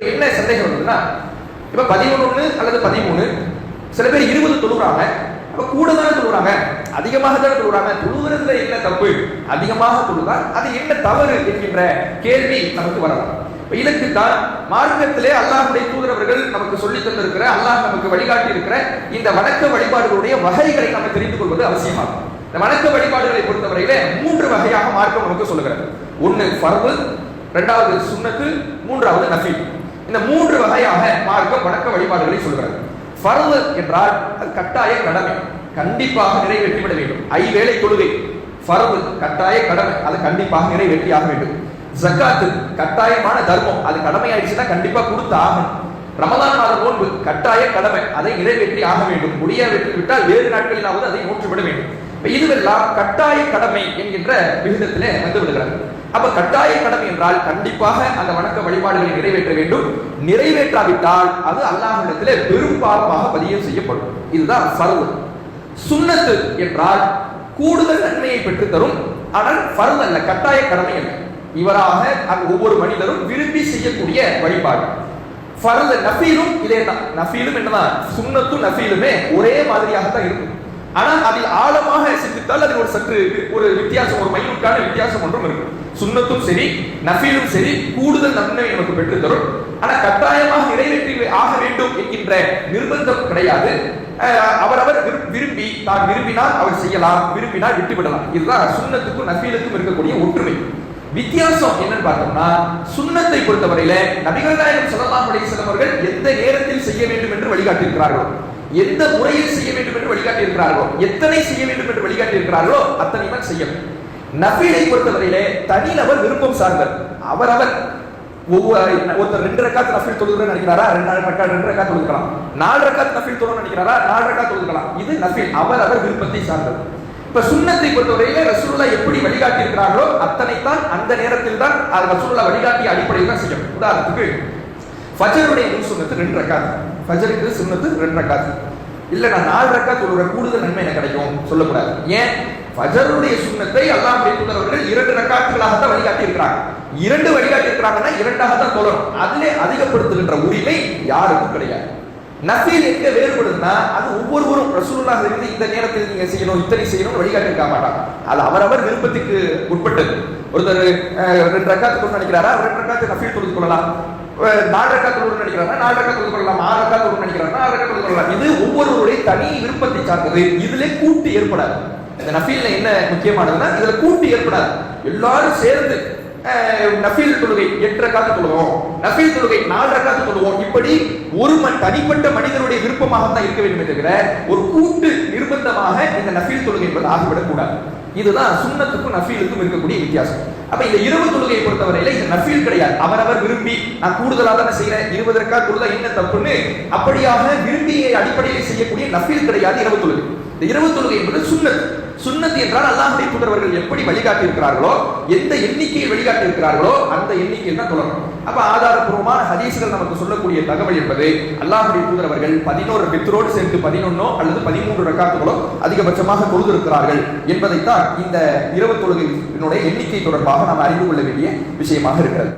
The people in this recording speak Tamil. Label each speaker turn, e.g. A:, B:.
A: என்ன சந்தேகம் வந்ததுன்னா இப்ப பதினொன்னு அல்லது பதிமூணு சில பேர் இருபது தொழுகிறாங்க அப்ப கூட தானே தொழுகிறாங்க அதிகமாக தானே தொழுகிறாங்க தொழுகிறதுல என்ன தப்பு? அதிகமாக தொழுதால் அது என்ன தவறு என்கின்ற கேள்வி நமக்கு வரலாம். இதற்கு தான் மார்க்கத்திலே அல்லாஹுடைய தூதரவர்கள் நமக்கு சொல்லி தந்திருக்கிற அல்லாஹ் நமக்கு வழிகாட்டி இருக்கிற இந்த வணக்க வழிபாடுகளுடைய வகைகளை நம்ம தெரிந்து கொள்வது அவசியமாகும். இந்த வணக்க வழிபாடுகளை பொறுத்தவரையில மூன்று வகையாக மார்க்கம் நமக்கு சொல்லுகிறது. ஒன்னு ஃபர்வு இரண்டாவது சுண்ணத்து மூன்றாவது நஃபீல். இந்த மூன்று வகையாக மார்க்க வணக்க வழிபாடுகளை சொல்கிறது ஃபர்து என்றால் அது கட்டாய கடமை. கண்டிப்பாக நிறைவேற்றிவிட வேண்டும். ஐவேளை தொழுகை. ஃபர்து கட்டாய கடமை. அது கண்டிப்பாக நிறைவேற்றியாக வேண்டும். ஜக்காத்து கட்டாயமான தர்மம். அது கடமை ஆயிடுச்சுன்னா கண்டிப்பா கொடுத்து ஆகணும். ரமதான் மாத நோன்பு கட்டாய கடமை. அதை நிறைவேற்றி ஆக வேண்டும். முடியாவிட்டு விட்டால் வேறு நாட்களிலாவது அதை நோற்றுவிட வேண்டும். இதுவெல்லாம் கட்டாய கடமை என்கின்ற விகிதத்திலே வந்து விடுகிறார்கள் அப்ப கட்டாய கடமை என்றால் கண்டிப்பாக அந்த வணக்க வழிபாடுகளை நிறைவேற்ற வேண்டும். நிறைவேற்றாவிட்டால் அது அல்லாஹ்விடத்திலே பெரும் பாவமாக பதியம் செய்யப்படும். இதுதான் ஃபர்வு. சுண்ணத்து என்றால் கூடுதல் நன்மையை பெற்றுத் தரும் ஆனால் பரல் அல்ல கட்டாய கடமை அல்ல. இவராக அந்த ஒவ்வொரு மனிதரும் விரும்பி செய்யக்கூடிய வழிபாடு. பரல் நஃபீலும் இதே தான் நஃபீலும் என்னதான்? சுண்ணத்தும் நஃபீலுமே ஒரே மாதிரியாக தான் இருக்கும். ஆனால் அதில் ஆழமாக சிந்தித்தால் அதில் ஒரு சற்று ஒரு வித்தியாசம் ஒரு மைனூட்டான வித்தியாசம் ஒன்றும் இருக்கும். சுண்ணத்தும் சரி நஃபீலும் சரி கூடுதல் நன்மை நமக்கு பெற்று தரும். ஆனா கட்டாயமாக நிறைவேற்றி ஆக வேண்டும் என்கின்ற நிர்பந்தம் கிடையாது. அவரவர் விரும்பி தான் விரும்பினால் அவர் செய்யலாம் விரும்பினால் விட்டுவிடலாம். இதுதான் சுண்ணத்துக்கும் நஃபீலுக்கும் இருக்கக்கூடிய ஒற்றுமை. வித்தியாசம் என்னன்னு பார்த்தோம்னா சுண்ணத்தை பொறுத்தவரையில நபிகள் நாயகம் சொல்லலாம் அலைஹி அவர்கள் எந்த நேரத்தில் செய்ய வேண்டும் என்று வழிகாட்டியிருக்கிறார்கள் எந்த முறையில் செய்ய வேண்டும் என்று வழிகாட்டியிருக்கிறார்களோ எத்தனை செய்ய வேண்டும் என்று வழிகாட்டியிருக்கிறார்களோ அத்தனை செய்யும் நபீலை பொறுத்தவரையிலே தனிநபர் விருப்பம் சார்ந்தது அவரவர் ஒவ்வொரு ஒருத்தர் ரெண்டு ரக்காத் நஃபில் தொழுகிறேன்னு நினைக்கிறாரா? ரெண்டு ரக்கா ரெண்டு ரக்கா தொழுக்கலாம். நாலு ரக்காத் நஃபில் தொழுன்னு நினைக்கிறாரா? நாலு ரக்கா தொழுக்கலாம். இது நஃபில். அவர் அவர் விருப்பத்தை சார்ந்தது இப்ப சுண்ணத்தை பொறுத்தவரையில ரசூல்லா எப்படி வழிகாட்டி இருக்கிறார்களோ அத்தனை தான் அந்த நேரத்தில் தான் அது ரசூலுல்லா வழிகாட்டிய அடிப்படையில் தான் செய்யும் உதாரணத்துக்கு ஃபஜருடைய முன் ரெண்டு ரக்காத். ஃபஜருக்கு சுண்ணத்து ரெண்டு ரக்காத். இல்ல நான் நாலு ரக்காத் ஒரு கூடுதல் நன்மை எனக்கு கிடைக்கும். சொல்லக்கூடாது. ஏன்? ஃபஜருடைய சுண்ணத்தை அல்லாஹ் தூதரவர்கள் இரண்டு ரக்காத்துகளாக தான் வழிகாட்டி இருக்கிறாங்க இரண்டு வழிகாட்டி இருக்கிறாங்கன்னா இரண்டாக தான் தொடரும் அதிலே அதிகப்படுத்துகின்ற உரிமை யாருக்கும் கிடையாது. நஃபீல் எங்க வேறுபடுதுன்னா அது ஒவ்வொருவரும் ரசூலுல்லாஹ் இருந்து இந்த நேரத்தில் நீங்க செய்யணும் இத்தனை செய்யணும் வழிகாட்டி இருக்க மாட்டாங்க. அது அவரவர் விருப்பத்துக்கு உட்பட்டது. ஒருத்தர் அஹ், ரெண்டு ரக்காத்து கொண்டு நினைக்கிறாரா? ரெண்டு ரக்காத்து நஃபீல் தொழுது கொள்ளலாம். நாலு ரக்காத்து தொழு நினைக்கிறாரா நாலு ரக்காத்து தொழுது கொள்ளலாம் ஆறு ரக்காத்து தொழு நினைக்கிறாரா ஆறு ரக்காத்து தொழுது கொள்ளலாம் இது ஒவ்வொருவருடைய தனி விருப்பத்தை சார்ந்தது. இதுல கூட்டு ஏற்படாது. இந்த நஃபீல்ல என்ன முக்கியமானதுன்னா இதுல கூட்டு ஏற்படாது. எல்லாரும் சேர்ந்து நஃபீல் தொழுகை எட்டு ரக்காத்து தொழுவோம். நஃபீல் தொழுகை நாலு ரக்காத்து தொழுவோம். இப்படி ஒரு ம- தனிப்பட்ட மனிதனுடைய விருப்பமாக தான் இருக்க வேண்டுமே தவிர ஒரு கூட்டு நிர்பந்தமாக இந்த நஃபீல் தொழுகை என்பது ஆகிவிடக்கூடாது. இதுதான் சுண்ணத்துக்கும் நஃபீலுக்கும் இருக்கக்கூடிய வித்தியாசம். அப்ப இந்த இரவு தொழுகையை பொறுத்தவரையில இது நஃபீல் கிடையாது. அவரவர் விரும்பி நான் கூடுதலா தானே செய்யறேன் இருபதற்காக ரக்கா தொழுதா என்ன தப்புன்னு அப்படியாக விரும்பிய அடிப்படையில் செய்யக்கூடிய நஃபீல் கிடையாது இரவு தொழுகை. இந்த இரவு தொழுகை என்பது சுண்ணத் சுன்னத் என்றால் அல்லாஹுடைய தூதரவர்கள் எப்படி வழிகாட்டி இருக்கிறார்களோ எந்த எண்ணிக்கையில் வழிகாட்டி இருக்கிறார்களோ அந்த எண்ணிக்கையில் தான் தொடரும் அப்ப ஆதாரபூர்வமான ஹதீஸ்கள் நமக்கு சொல்லக்கூடிய தகவல் என்பது அல்லாஹுடைய தூதரவர்கள் பதினோரு பித்ரோடு சேர்த்து பதினொன்னோ அல்லது பதிமூன்று ரக்காத்துகளோ அதிகபட்சமாக கொடுத்திருக்கிறார்கள் என்பதைத்தான் இந்த இரவு தொழுகையினுடைய எண்ணிக்கை தொடர்பாக நாம் அறிந்து கொள்ள வேண்டிய விஷயமாக இருக்கிறது.